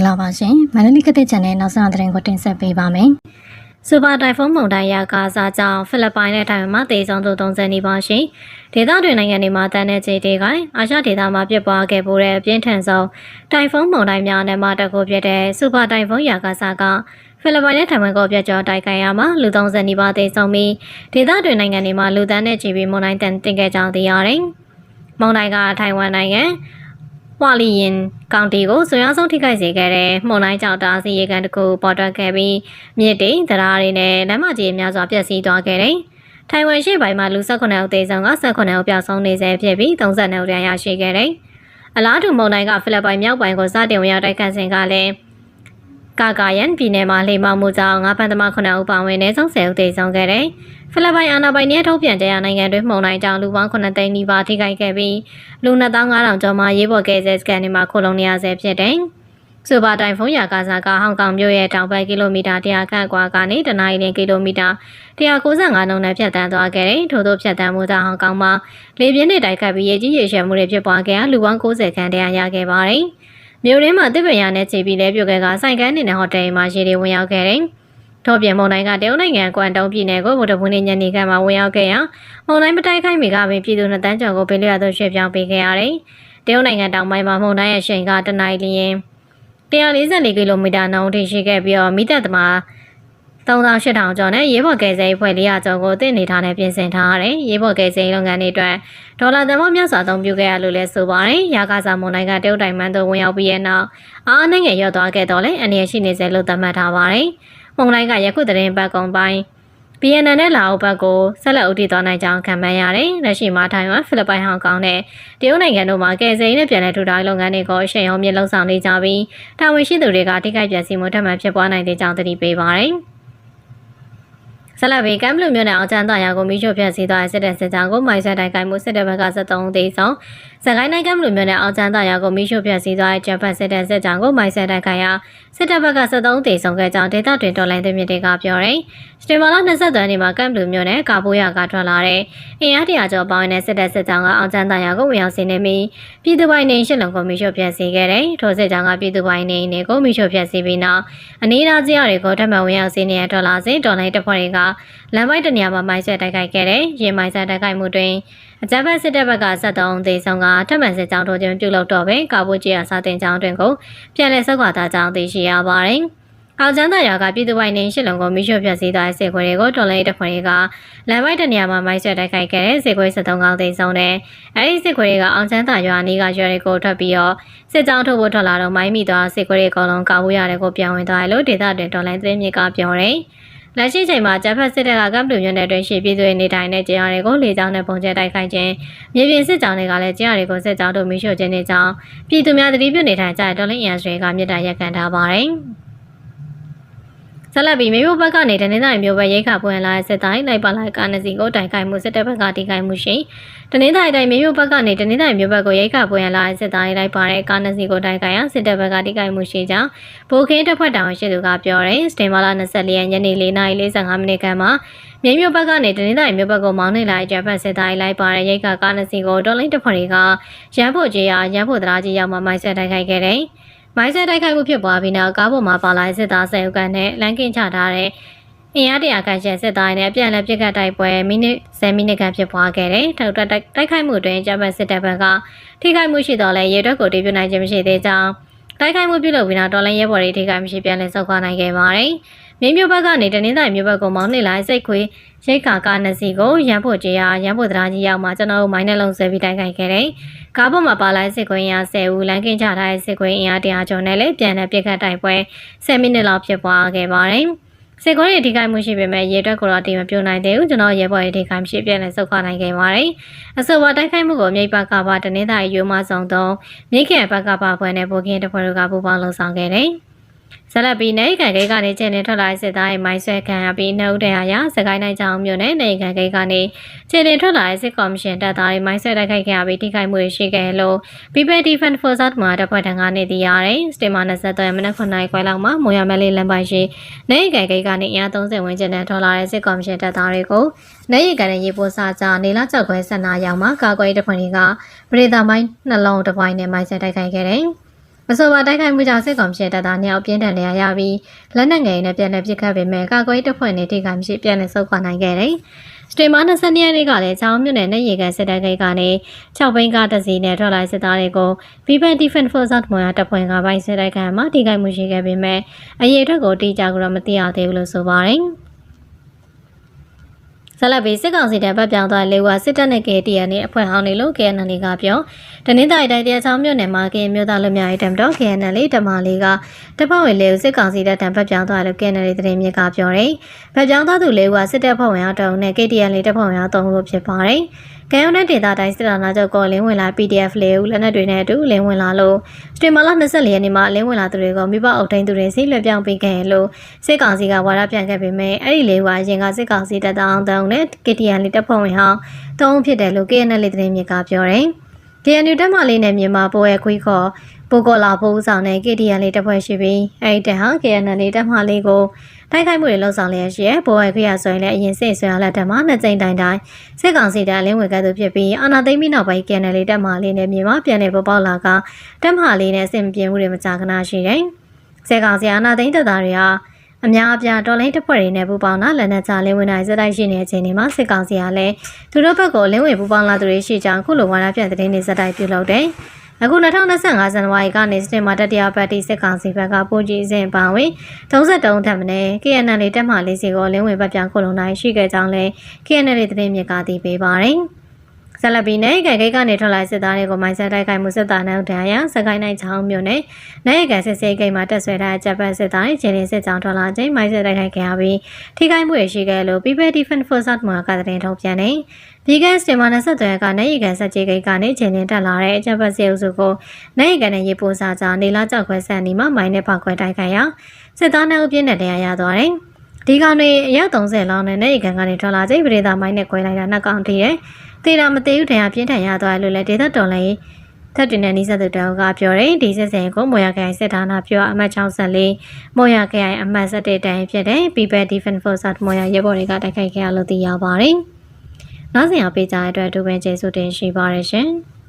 ္ဂလာပါရှင်မန္တလေးကတဲ့ channel နောက်ဆုံးသတင်းကိုတင်ဆက်ပေးပါမယ်စူပါတိုင်ဖုန်းမုန်တိုင်းရာကာစားကြောင့်ဖိလစ်ပိုင်နဲ့ထိုင်ဝမ်မှာတည်ဆုံးသူ30နီးပါးရှိဒေသတွင်းနိုင်ငံတွေမှာတန်တဲ့ခြေတေကိုင်းအာရှဒေသမှာပြစ်ပွားခဲ့ပိုတဲ့အပြင်းထန်ဆုံးတိုင်ဖုန်းမုန်တိုင်းများနဲ့မှတက်ကိုပြတဲ့စူပါတိုင်ဖုန်းရာကာစားကဖိလစ်ပိုင်နဲ့ထိုင်ဝမ်ကိုပြတ်ကျော်တိုက်ခိုက်ရမှာလူ30နီးပါးတည်ဆုံးပြီးဒေသတွင်းနိုင်ငံတွေမှာလူတန်းတဲ့ခြေပြီးမုန်တိုင်းတန်တင်ခဲ့ကြောင်းသိရတယ်။မုန်တိုင်းကထိုင်ဝမ်နိုင်ငံ ဟွာလီယင်ကောင်တီကိုဆွေရောက်ဆုံးထိခိုက်စေခဲ့တဲ့မှုန်တိုင်းကြောင့်တားဆီးရေကန်တစ်ခုပေါ်ထွက်ခဲ့ပြီးမြစ်တိတရားတွေနဲ့လမ်းမကြီးများစွာပျက်စီးသွားခဲ့တယ်။ထိုင်ဝမ်ရှိပိုင်းမှာလူ18ဦးသေဆုံးက18ဦးပျောက်ဆုံးနေဆဲဖြစ်ပြီး32ဦးတရားရရှိခဲ့တယ်။အလားတူမုန်တိုင်းကဖိလစ်ပိုင်မြောက်ပိုင်းကိုစတင်ဝင်ရောက်တိုက်ခတ်စဉ်ကလည်း ကာကာယန်ပြည်နယ်မှာလှိမ့်မောက်မှုကြောင့်ငါးပန်းသမား9ဦးပါဝင်နေဆုံး10ဦးသေဆုံးခဲ့တယ်။ဖိလစ်ပိုင်အာဏာပိုင်တွေထုတ်ပြန်ကြရနိုင်ငံတွင်းမှုန်တိုင်းကြောင့်လူပေါင်း9သိန်းနီးပါးထိခိုက်ခဲ့ပြီးလူ2500ကျော်မှရေးပေါ်ကယ်ဆယ်စကန်တွေမှာခိုလုံနေရဆဲဖြစ်တယ်။စူပါတိုင်ဖုန်းရာကာစာကဟောင်ကောင်မြို့ရဲ့တောင်ဘက်ကီလိုမီတာ100ခန့်ကွာကနေတနအီလကီလိုမီတာ195နှုန်းနဲ့ဖြတ်တန်းသွားခဲ့တယ်။ထို့သောဖြတ်တန်းမှုကြောင့်ဟောင်ကောင်မှာလေပြင်းတွေတိုက်ခတ်ပြီးရေကြီးရေရှမ်းမှုတွေဖြစ်ပွားခဲ့လူပေါင်း90ခန့်တရားရခဲ့ပါတယ်။ မြို့ရင်းမှာတစ်ပင်ရနဲ့ခြေပြီးလဲပြုတ်ခဲ့ကဆိုင်ကန်းနေတဲ့ဟိုတယ်မှာရေတွေဝင်ရောက်ခဲ့တယ်။ထို့ပြင်မုန်တိုင်းကတရုတ်နိုင်ငံကွမ်တုံပြည်နယ်ကိုဗုဒ္ဓဘုန်းနေ့ညနေခန့်မှာဝင်ရောက်ခဲ့ရာမုန်တိုင်းမတိုက်ခိုက်မီကပင်ပြည်သူနှစ်တန်းကျော်ကိုပေးလျက်သို့ရွှေ့ပြောင်းပေးခဲ့ရတယ်။တရုတ်နိုင်ငံတောင်ပိုင်းမှာမုန်တိုင်းရဲ့ရှိန်ကတနအီလရင်144ကီလိုမီတာနှုန်းထိရှိခဲ့ပြီးတော့မိသက်သမား 3800ကျော်နဲ့ရေးပေါ်ကယ်ဆယ်ရေးဖွဲ့400ကျော်ကိုတင်နေထားနဲ့ပြင်ဆင်ထားရတယ်။ရေးပေါ်ကယ်ဆယ်ရေးလုပ်ငန်းတွေအတွက်ဒေါ်လာသန်းပေါင်းများစွာအသုံးပြုခဲ့ရလို့လည်းဆိုပါတယ်။ရာဂစာမွန်တိုင်းကတရုတ်တိုင်မန်သို့ဝင်ရောက်ပြီးတဲ့နောက်အားအနှငယ်ရောက်သွားခဲ့တော့လည်းအနေရရှိနေစေလို့သတ်မှတ်ထားပါတယ်။မုန်တိုင်းကယခုသတင်းပတ်ကုံပိုင်း BNN နဲ့လာအိုဘက်ကိုဆက်လက်ဦးတည်သွားနိုင်ကြောင်းခံမှန်းရတယ်။လက်ရှိမှာထိုင်ဝမ်ဖိလစ်ပိုင်ဟောင်ကောင်နဲ့တရုတ်နိုင်ငံတို့မှာကယ်ဆယ်ရေးနဲ့ပြည်내ထူထောင်လုပ်ငန်းတွေကိုအရှိန်အဟုန်မြင့်လှုပ်ဆောင်နေကြပြီးတာဝန်ရှိသူတွေကတိကျပျက်စီးမှုထပ်မံဖြစ်ပွားနိုင်တဲ့ကြောင်းသတိပေးပါတယ်။ ဆလဘီကမ်ဘလူမြို့နယ်အောင်ချမ်းသာရာကိုမိရှို့ဖျက်ဆီးသွားတဲ့စစ်တပ်စစ်ကြောင်းကိုမိုင်းဆက်တိုက်ခိုက်မှုစစ်တပ်ဘက်က73ဦးသေဆုံးစကိုင်းတိုင်းကမ်ဘလူမြို့နယ်အောင်ချမ်းသာရာကိုမိရှို့ဖျက်ဆီးသွားတဲ့ဂျပန်စစ်တပ်စစ်ကြောင်းကိုမိုင်းဆက်တိုက်ခိုက်ရာစစ်တပ်ဘက်က73ဦးသေဆုံးခဲ့ကြောင်းဒေသတွင်တော်လိုင်းသွင်းမြစ်တွေကပြောတယ်။စတေမာလာ23ရက်နေ့မှာကမ်ဘလူမြို့နယ်ကာဘိုးရကထွက်လာတဲ့အင်အားတရာကျော်ပေါင်းတဲ့စစ်တပ်စစ်ကြောင်းကအောင်ချမ်းသာရာကိုဝင်ရောက်စီးနေပြီးပြည်သူပိုင်နေရှစ်လုံကိုမိရှို့ဖျက်ဆီးခဲ့တယ်။ထိုစစ်ကြောင်းကပြည်သူပိုင်နေနေကိုမိရှို့ဖျက်ဆီးပြီးနောက်အနီးအနားကျရတွေကိုထပ်မံဝင်ရောက်စီးနေတဲ့ဒေါ်လာစင်တော်လိုင်းတပ်ဖွဲ့တွေကလမ်းပိုင်းတနေရာမှာမိုင်းဆက်တိုက်ခိုက်ခဲ့တယ်။ရင်မိုင်းဆက်တိုက်ခိုက်မှုတွင်အကြမ်းဖက်စစ်တပ်ဘက်က73သေဆုံးကထပ်မံစစ်ကြောင်းထိုးခြင်းပြုလုပ်တော့ပဲကာဘိုဂျီယာစာတင်ကြောင်းတွင်ကိုပြန်လည်ဆုတ်ခွာသားကြောင်းသိရှိရပါတယ်။အောင်ကျန်းသာရွာကပြည်သူပိုင်နေရှစ်လုံကိုမိရှုဖျက်ဆီးသွားတဲ့စစ်ခွေတွေကိုတော်လိုင်းတပ်ဖွဲ့တွေကလမ်းပိုင်းတနေရာမှာမိုင်းဆွဲတိုက်ခိုက်ခဲ့တဲ့စစ်ခွေ73ကောင်းသိမ်းဆုံးတဲ့အဲဒီစစ်ခွေတွေကအောင်ကျန်းသာရွာနေကရွာတွေကိုထွက်ပြီးတော့စစ်ကြောင်းထုတ်ဖို့ထွက်လာတော့မိုင်းမိသွားစစ်ခွေတွေအကုန်လုံးကာဘူးရတယ်ကိုပြန်ဝင်သွားတယ်လို့ဒေသတွင်တော်လိုင်းသတင်းမြစ်ကပြောတယ်။ လက်ရှိချိန်မှာဂျပန်စစ်တပ်ကကမ်ပလူမြို့နယ်တွင်ရှိပြည်သူတွေနေထိုင်တဲ့ကျေးရွာတွေကိုလေကြောင်းနဲ့ပုံကျဲတိုက်ခိုက်ခြင်းမြေပြင်စစ်ကြောင်းတွေကလည်းကျေးရွာတွေကိုစစ်ကြောင်းတို့မိရှို့ခြင်းတွေကြောင့်ပြည်သူများတတိပြုနေထိုင်ကြတဲ့တော်လင်းအင်အားစုတွေကမြေတားရက်ခံထားပါတယ်။ ဆက်လက်ပြီးမြို့ဘက်ကနေတနင်္သာရီမြို့ဘက်ရိတ်ခပွင့်လာတဲ့စစ်တိုင်းလိုက်ပါလိုက်ကားနစီကိုတိုင်ခိုင်မှုစစ်တပ်ဘက်ကတိခိုင်မှုရှိတနင်္သာရီတိုင်းမြို့ဘက်ကနေတနင်္သာရီမြို့ဘက်ကိုရိတ်ခပွင့်လာတဲ့စစ်တိုင်းလိုက်ပါတဲ့ကားနစီကိုတိုင်ခိုင်ရစစ်တပ်ဘက်ကတိခိုင်မှုရှိကြောင်းဗိုလ်ခင်းတပ်ဖွဲ့တောင်ရှိသူကပြောတယ်စတင်မာလာ24ရက်ညနေ4:45မိနစ်ခန့်မှာမြေမြို့ဘက်ကနေတနင်္သာရီမြို့ဘက်ကိုမောင်းနေလာတဲ့ဂျပန်စစ်သားလိုက်ပါတဲ့ရိတ်ခကားနစီကိုတော်လိုင်းတပ်ဖွဲ့တွေကရန်ဖို့ကြေးရရန်ဖို့တရားကြီးရောက်မှမိုင်းဆက်တိုက်ခိုက်ခဲ့တယ်။ မိုင်းဆက်တိုက်ခိုက်မှုဖြစ်ပွားပြီးနောက်ကားပေါ်မှာပါလာတဲ့စစ်သားဆယ်ဦးကန်နဲ့လမ်းကင်းချထားတဲ့အင်အားတရာခန့်ကျန်စစ်သားနဲ့အပြန်အလှန်ပစ်ခတ်တိုက်ပွဲမိနစ်10မိနစ်ခန့်ဖြစ်ပွားခဲ့တယ်။ထောက်တက်တိုက်ခိုက်မှုတွင်ဂျပန်စစ်တပ်ဘက်ကထိခိုက်မှုရှိတော့လဲရေတွက်ကိုတည်ပြုနိုင်ခြင်းမရှိသေးကြောင်းတိုက်ခိုက်မှုပြုလုပ်ပြီးနောက်တော်လိုင်းရဲဘော်တွေထိခိုက်မှုရှိပြန်လည်ဆုတ်ခွာနိုင်ခဲ့ပါတယ်။ မြို့မြို့ဘက်ကနေတနင်္သာရီမြို့ဘက်ကိုမောင်းနေလာစိတ်ခွေရိတ်ခါကားနှစ်စီးကိုရန်ဖို့ကြေးရရန်ဖို့တရားကြီးရောက်မှကျွန်တော်တို့မိုင်းနဲ့လုံးဆွဲပြီးတိုက်ခိုက်ခဲ့တယ်။ကားပေါ်မှာပါလာစစ်ခွေရ10ဦးလမ်းကင်းချထားတဲ့စစ်ခွေအင်အား100ကျော်နဲ့လည်းပြန်လည်ပစ်ခတ်တိုက်ပွဲ10မိနစ်လောက်ဖြစ်ပွားခဲ့ပါတယ်။စစ်ကွန်းရဲ့ထိခိုက်မှုရှိပေမဲ့ရေတွက်ကိုတော့တင်မပြိုနိုင်သေးဘူးကျွန်တော်ရေပေါ်ရဲ့ထိခိုက်မှုရှိပြည့်နဲ့ဆုတ်ခွာနိုင်ခဲ့ပါတယ်အဆိုပါတိုက်ခိုက်မှုကိုမြိတ်ဘက်ကပါတနင်္သာရီရိုးမဆောင်သုံးမြိတ်ခင်ဘက်ကပါဖွဲ့နဲ့ပိုကင်းတဖွဲ့တို့ကပူးပေါင်းလှုပ်ဆောင်ခဲ့တယ် ဇလက်ပီနေခံကိတ်ကနေကျင်းနေထွက်လာတဲ့စစ်သားရဲ့မိုင်းဆွဲခံရပြီးနှုတ်တရားရစကိုင်းနိုင်ချောင်းမြို့နယ်နေခံကိတ်ကနေကျင်းနေထွက်လာတဲ့စစ်ကော်မရှင်တပ်သားတွေမိုင်းဆွဲတိုက်ခိုက်ခဲ့ရပြီးထိခိုက်မှုတွေရှိခဲ့လို့ People Defense Force မှာတပ်ဖွဲ့ထံကနေသိရတယ်စတင်မာ23ရက်မနက်9:00နာရီခွဲလောက်မှာမိုရမဲလေးလမ်းပိုင်းရှိနေခံကိတ်ကနေအင်အား30ဝန်းကျင်နဲ့ထွက်လာတဲ့စစ်ကော်မရှင်တပ်သားတွေကိုနေရကန်ရဲ့ရေပိုးစာကြနေလာကြောက်ခွဲဆန္ဒရောက်မှာကာကွယ်တပ်ဖွဲ့တွေကပရိသတ်မိုင်းနှလုံးတစ်ပိုင်းနဲ့မိုင်းဆွဲတိုက်ခိုက်ခဲ့တယ် အဆိုပါတိုက်ခိုက်မှုကြောင့်စစ်ကောင်စီတပ်သားနှစ်ယောက်ပြင်းထန်နေရပြီးလက်နက်ငယ်နဲ့ပြန်လည်ပစ်ခတ်ပေမဲ့ကာကွယ်တပ်ဖွဲ့နဲ့ထိခိုက်မရှိပြန်လည်ဆုတ်ခွာနိုင်ခဲ့တယ်။စတေမာ22ရက်နေ့ကလည်းချောင်းမြို့နယ်နဲ့ရေကန်စစ်တပ်ကိတ်ကနေ6ဘိန်းကားတစ်စီးနဲ့ထွက်လာစစ်သားတွေကို Vivan Defense Force မော်ရတပ်ဖွဲ့ကပိုင်းစစ်တိုက်ခံမှာထိခိုက်မှုရှိခဲ့ပေမဲ့အရေးအတွက်ကိုတိကျကတော့မသိရသေးဘူးလို့ဆိုပါတယ်။ ဆလဘီစစ်ကောင်စီတပ်ပတ်ပြောင်းသွားလေဝါစစ်တပ်နဲ့ KTN နဲ့အဖွဲ့ဟောင်းတွေလို့ KNL ကပြောတနင်္သာရီတိုင်းတရားချောင်းမြို့နယ်မှာကင်းမြို့သားလူမျိုးရေးတံတော့ KNL တမလေးကတပ်ဖွဲ့ဝင်လေးကိုစစ်ကောင်စီတပ်တံပတ်ပြောင်းသွားလို့ KNL သတင်းမြစ်ကပြောတယ်။ပတ်ပြောင်းသွားသူလေးကစစ်တပ်ဖွဲ့ဝင်အောင်တုံနဲ့ KTN လေးတပ်ဖွဲ့ဝင်အောင်တုံလို့ဖြစ်ပါတယ်။ ကံရုံနဲ့ဒေတာတိုင်းစစ်တာနာချုပ်ကောလင်းဝင်လာ PDF လေးဦးလက်နက်တွေနဲ့အတူလင်းဝင်လာလို့စတေမာလာ24ရက်နေ့မှာလင်းဝင်လာသူတွေကိုမိဘအုပ်ထိန်သူတွေစိလွှဲပြောင်းပေးခဲ့လို့စစ်ကောင်စီကဝါဒပြန်ခဲ့ပေမဲ့အဲ့ဒီလေးကအရင်ကစစ်ကောင်စီတပ်သားအောင်တုံနဲ့ KTN လေးတပ်ဖွဲ့ဝင်ဟောင်းတုံးဖြစ်တယ်လို့ KNL လေးသတင်းမြစ်ကပြောတယ်။ KNU တက်မလေးနဲ့မြန်မာပိုရဲခွေးခေါ် ပိုကောလာပိုးဆောင်တဲ့ KTN လေးတပ်ဖွဲ့ရှိပြီးအဲ့ဒီတဟ KNL လေးတပ်မလေးကိုတိုက်ခိုက်မှုတွေလှုပ်ဆောင်လျက်ရှိရဲပိုရဲခွေးရဆိုရင်လည်းအရင်စစ်ဆွေရလက်ထက်မှာနှစ်ကြိမ်တိုင်တိုင်စစ်ကောင်စီတပ်အလင်းဝင်ကသူဖြစ်ပြီးအာနာသိမ့်ပြီးနောက်ပိုင်း KNL လေးတပ်မလေးနဲ့မြန်မာပြန်လည်ပေါ်ပေါက်လာကတပ်မလေးနဲ့အဆင်ပြေမှုတွေမကြာခဏရှိတယ်။စစ်ကောင်စီအာနာသိမ့်တပ်သားတွေဟာအများအပြားတော်လိုင်းတပ်ဖွဲ့တွေနဲ့ပူးပေါင်းတာလက်နက်ချလင်းဝင်နိုင်စတိုက်ရှိနေတဲ့အချိန်ဒီမှာစစ်ကောင်စီကလည်းသူတို့ဘက်ကလင်းဝင်ပူးပေါင်းလာသူတွေရှိကြောင်းခုလိုဝါဒပြတဲ့နေစတိုက်ပြုလုပ်တယ်။ အခု2025ဇန်နဝါရီကနေစတင်မှာတတိယပတ်တိစစ်ကောင်စီဘက်ကပိုကြီးစဉ်ပါဝင်33ထပ်မင်း KNL တက်မှလေးစီကိုလင်းဝင်ပတ်ပြန်ခုလုံနိုင်ရှိခဲ့ကြောင်းလဲ KNL သတင်းမြစ်ကတည်ပေးပါတယ်။ ဆလပီနဲ့ကြိုင်ကိတ်ကနေထွက်လာစစ်သားတွေကိုမိုင်းဆက်တိုက်ခိုက်မှုစစ်သားနဲ့တန်ရစကိုင်းနိုင်ချောင်းမြို့နယ်နိုင်ကန်စစ်စေးကိတ်မှာတက်ဆွဲထားတဲ့ဂျပန်စစ်သားတွေခြေလင်းစစ်ကြောင်းထွက်လာချိန်မိုင်းဆက်တိုက်ခိုက်ခဲ့ရပြီးထိခိုက်မှုရရှိခဲ့လို့ People Defense Force မှကတဲ့ထုတ်ပြန်နေပြီးခဲ့စတင်မာ23ရက်ကနိုင်ကန်ဆက်ကြေးကိတ်ကနေခြေလင်းတက်လာတဲ့ဂျပန်စစ်အုပ်စုကိုနိုင်ကန်နဲ့ရေပိုးစားကြနေလာကြောက်ခွဲဆန်ဒီမှာမိုင်းနဲ့ဖောက်ခွဲတိုက်ခိုက်ရာစစ်သားနဲ့အပြင်းနဲ့တရားရသွားတယ်ဒီကောင်တွေအယောက်30လောက်နဲ့နေကန်ကနေထွက်လာချိန်ပရိသမိုင်းနဲ့ခွဲလိုက်တာနှစ်ကောင်တည်းရဲ့ သေတာမသေးဘူးတရားပြင်းထန်ရသွားလို့လည်းဒေသတော်လည်းထပ်တင်တဲ့နီးစပ်သူတောင်ကပြောတယ်ဒီစစ်စင်ကိုမော်ရခိုင်စစ်ဌာနပြောအမှတ်64မော်ရခိုင်အမှတ်17တိုင်ဖြစ်တဲ့ People Defense Force မော်ရရဲဘော်တွေကတိုက်ခိုက်ခဲ့ရလို့သိရပါတယ်။နောက်စဉ်အပေးကြတဲ့အတွက်ဒူပင်ကျေးဇူးတင်ရှိပါရရှင်။